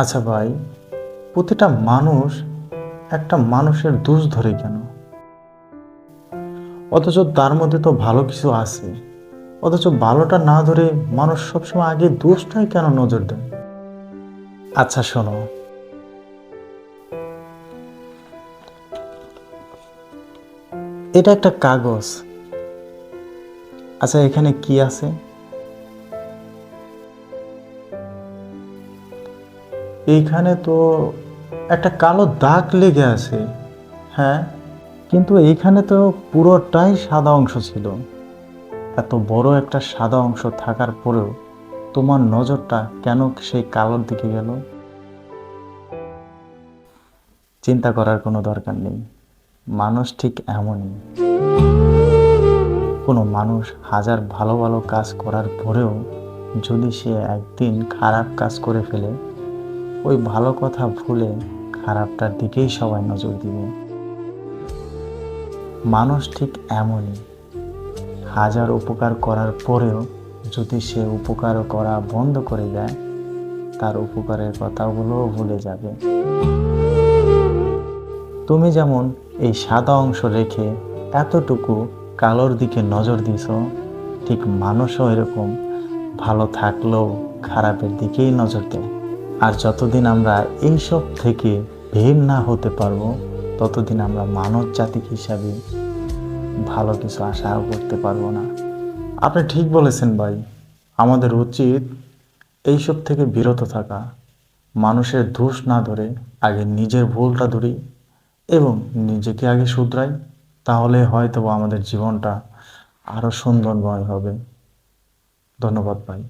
আচ্ছা ভাই, প্রতিটা মানুষ একটা মানুষের দোষ ধরে কেন? অথচ তার মধ্যে তো ভালো কিছু আছে। অথচ ভালোটা না ধরে মানুষ সবসময় আগে দোষটাই কেন নজর দেয়? আচ্ছা শোনো। এটা একটা কাগজ। আচ্ছা এখানে কি আছে? এইখানে তো একটা কালো দাগ লেগে আছে। হ্যাঁ কিন্তু এইখানে তো পুরোটাই সাদা অংশ ছিল। এত বড় একটা সাদা অংশ থাকার পরেও তোমার নজরটা কেন সেই কালোর দিকে গেল? চিন্তা করার কোনো দরকার নেই। মানুষ ঠিক এমনই। কোনো মানুষ হাজার ভালো ভালো কাজ করার পরেও যদি সে একদিন খারাপ কাজ করে ফেলে ওই ভালো কথা ভুলে খারাপটার দিকেই সবাই নজর দিবে। মানুষ ঠিক এমনই। হাজার উপকার করার পরেও যদি সে উপকার করা বন্ধ করে দেয়, তার উপকারের কথাগুলোও ভুলে যাবে। তুমি যেমন এই সাদা অংশ রেখে এতটুকু কালোর দিকে নজর দিছ, ঠিক মানুষও এরকম ভালো থাকলেও খারাপের দিকেই নজর দেয়। আর যতদিন আমরা এইসব থেকে বের না হতে পারব, ততদিন আমরা মানব জাতি হিসাবে ভালো কিছু আশাও করতে পারব না। আপনি ঠিক বলেছেন ভাই, আমাদের উচিত এইসব থেকে বিরত থাকা, মানুষের দোষ না ধরে আগে নিজের ভুলটা ধরি এবং নিজেকে আগে শুধরাই, তাহলে হয়তো আমাদের জীবনটা আরও সুন্দরময় হবে। ধন্যবাদ ভাই।